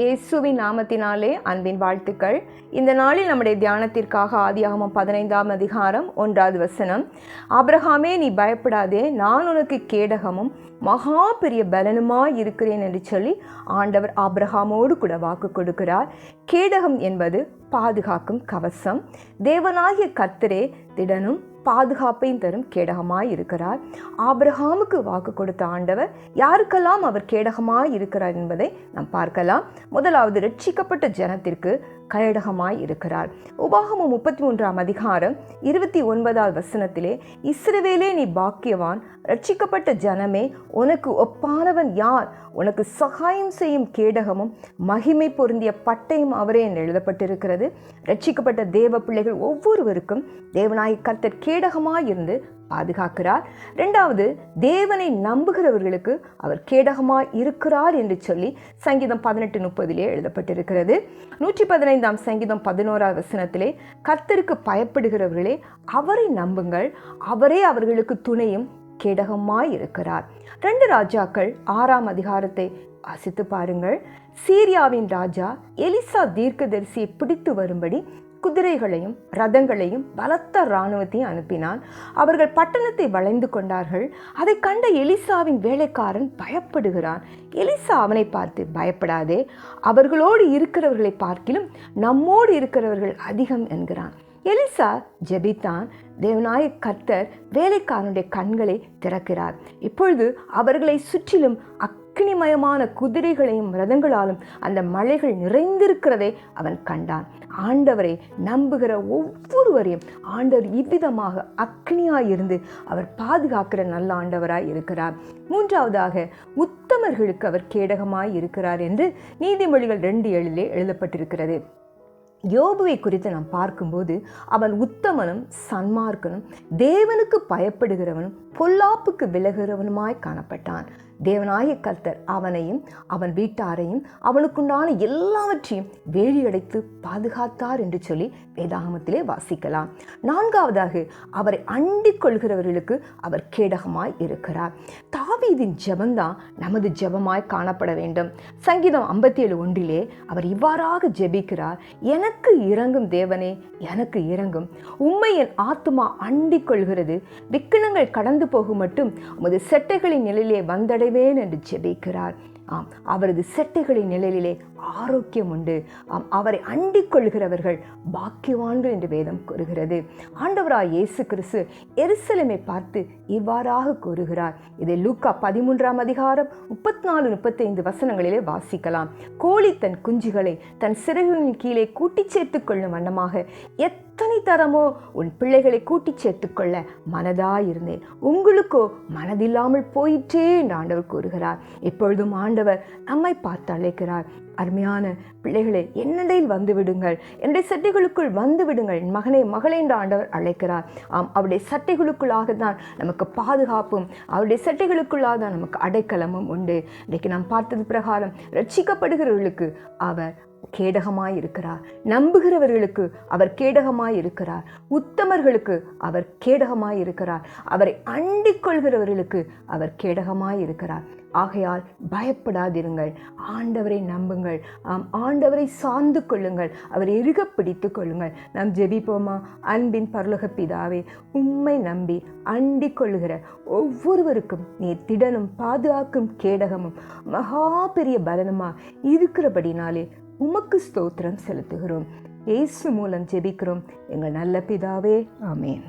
இயேசுவின் நாமத்தினாலே அன்பின் வாழ்த்துக்கள். இந்த நாளில் நம்முடைய தியானத்திற்காக ஆதியாகமம் பதினைந்தாம் அதிகாரம் ஒன்றாவது வசனம். ஆபிரகாமே நீ பயப்படாதே. நான் உனக்கு கேடகமும் மகா பெரிய பலனுமாய் இருக்கிறேன் என்று சொல்லி ஆண்டவர் ஆபிரகாமோடு கூட வாக்கு கொடுக்கிறார். கேடகம் என்பது பாதுகாக்கும் கவசம். தேவனாகிய கத்தரே திடனும் பாதுகாப்பையும் தரும் கேடகமாய் இருக்கிறார். ஆபிரஹாமுக்கு வாக்கு கொடுத்த ஆண்டவர் யாருக்கெல்லாம் அவர் கேடகமாய் இருக்கிறார் என்பதை நாம் பார்க்கலாம். முதலாவது ரட்சிக்கப்பட்ட ஜனத்திற்கு கேடகமாய் இருக்கிறார். உபாகமம் முப்பத்தி மூன்றாம் அதிகாரம் இருபத்தி ஒன்பதாவது வசனத்திலே இஸ்ரவேலே நீ பாக்கியவான். ரட்சிக்கப்பட்ட ஜனமே உனக்கு ஒப்பானவன் யார்? உனக்கு சகாயம் செய்யும் கேடகமும் மகிமை பொருந்திய பட்டையும் அவரே என்று எழுதப்பட்டிருக்கிறது. ரட்சிக்கப்பட்ட தேவ பிள்ளைகள் ஒவ்வொருவருக்கும் தேவநாயக கர்த்தர் கேடகமாய் இருந்து பாதுகாக்கிறார். ரெண்டாவது தேவனை நம்புகிறவர்களுக்கு அவர் கேடகமாய் இருக்கிறார் என்று சொல்லி சங்கீதம் பதினெட்டு முப்பதிலே எழுதப்பட்டிருக்கிறது. நூற்றி பதினைந்தாம் சங்கீதம் பதினோராவது வசனத்திலே கர்த்தருக்கு பயப்படுகிறவர்களே அவரை நம்புங்கள். அவரே அவர்களுக்கு துணையும் கேடகமாய் இருக்கிறார். ரெண்டு ராஜாக்கள் ஆறாம் அதிகாரத்தை வாசித்து பாருங்கள். சீரியாவின் ராஜா எலிசா தீர்க்கதரிசியை பிடித்து வரும்படி குதிரைகளையும் ரதங்களையும் பலத்த இராணுவத்தையும் அனுப்பினான் அவர்கள் பட்டணத்தை வளைந்து கொண்டார்கள். அதை கண்ட எலிசாவின் வேலைக்காரன் பயப்படுகிறான். எலிசா அவனை பார்த்து பயப்படாதே அவர்களோடு இருக்கிறவர்களை பார்க்கிலும் நம்மோடு இருக்கிறவர்கள் அதிகம் என்கிறான். எலிசா ஜெபித்தான். தேவனாய கர்த்தர் வேலைக்காரனுடைய கண்களை திறக்கிறார். இப்பொழுது அவர்களை சுற்றிலும் அக்னிமயமான குதிரைகளையும் ரதங்களாலும் அந்த மலைகள் நிறைந்திருக்கிறதை அவன் கண்டான். ஆண்டவரை நம்புகிற ஒவ்வொருவரையும் ஆண்டவர் இவ்விதமாக அக்னியாய் இருந்து அவர் பாதுகாக்கிற நல்ல ஆண்டவராய் இருக்கிறார். மூன்றாவதாக உத்தமர்களுக்கு அவர் கேடகமாய் இருக்கிறார் என்று நீதிமொழிகள் ரெண்டு ஏழிலே எழுதப்பட்டிருக்கிறது. யோபுவை குறித்து நாம் பார்க்கும்போது அவன் உத்தமனும் சன்மார்க்கனும் தேவனுக்கு பயப்படுகிறவனும் பொல்லாப்புக்கு விலகிறவனுமாய் காணப்பட்டான். தேவனாய கர்த்தர் அவனையும் அவன் வீட்டாரையும் அவனுக்குண்டான எல்லாவற்றையும் வேலியடைத்து பாதுகாத்தார் என்று சொல்லி வேதாகமத்திலே வாசிக்கலாம். நான்காவதாக அவரை அண்டிக் கொள்கிறவர்களுக்கு அவர் கேடகமாய் இருக்கிறார். தாவீதின் ஜெபம்தான் நமது ஜெபமாய் காணப்பட வேண்டும். சங்கீதம் ஐம்பத்தி ஏழு ஒன்றிலே அவர் இவ்வாறாக ஜெபிக்கிறார் எனக்கு இறங்கும் தேவனே எனக்கு இறங்கும். உண்மை என் ஆத்துமா அண்டிக் கொள்கிறது விக்கினங்கள் கடந்து போகும் மட்டும் உமது செட்டைகளின் நிலையிலே வந்தடைவேன் என்று ஜெபிக்கிறார். ஆம் அவரது செட்டைகளின் நிழலிலே ஆரோக்கியம் உண்டு. ஆம் அவரை அண்டிக் கொள்கிறவர்கள் பாக்கியவான்கள் என்று வேதம் கூறுகிறது. ஆண்டவராய் இயேசு கிறிஸ்து எருசலமை பார்த்து இவ்வாறாக கூறுகிறார். இதை லூக்கா பதிமூன்றாம் அதிகாரம் முப்பத்தி நாலு முப்பத்தைந்து வசனங்களிலே வாசிக்கலாம். கோழி தன் குஞ்சுகளை தன் சிறகுகளின் கீழே கூட்டி சேர்த்து கொள்ளும் வண்ணமாக எத்தனை தரமோ உன் பிள்ளைகளை கூட்டி சேர்த்துக்கொள்ள மனதாயிருந்தேன் உங்களுக்கோ மனதில்லாமல் போயிற்றே என்று ஆண்டவர் கூறுகிறார். இப்பொழுதும் ஆண்டவர் நம்மை பார்த்து அழைக்கிறார். அருமையான பிள்ளைகளே என்னடையில் வந்து விடுங்கள். என்னுடைய சட்டைகளுக்குள் வந்து விடுங்கள். என் மகனை மகளை என்று ஆண்டவர் அழைக்கிறார். ஆம் அவருடைய சட்டைகளுக்குள்ளாக தான் நமக்கு பாதுகாப்பும் அவருடைய சட்டைகளுக்குள்ளாக தான் நமக்கு அடைக்கலமும் உண்டு. இன்றைக்கு நாம் பார்த்தது பிரகாரம் ரட்சிக்கப்படுகிறவர்களுக்கு அவர் கேடகமாய் இருக்கிறார் நம்புகிறவர்களுக்கு அவர் கேடகமாய் இருக்கிறார் உத்தமர்களுக்கு அவர் கேடகமாய் இருக்கிறார் அவரை அண்டிக் கொள்கிறவர்களுக்கு அவர் கேடகமாய் இருக்கிறார் ஆகையால் பயப்படாதிருங்கள். ஆண்டவரை நம்புங்கள். ஆம் ஆண்டவரை சார்ந்து கொள்ளுங்கள். அவர் எருக பிடித்து கொள்ளுங்கள். நாம் ஜெபிப்போமா? அன்பின் பரலோக பிதாவே உம்மை நம்பி அண்டிக் கொள்ளுகிற ஒவ்வொருவருக்கும் நீ திடனும் பாதுகாக்கும் கேடகமும் மகா பெரிய பலனுமா இருக்கிறபடினாலே உமக்கு ஸ்தோத்திரம் செலுத்துகிறோம். இயேசு மூலம் ஜெபிக்கிறோம். எங்கள் நல்ல பிதாவே ஆமேன்.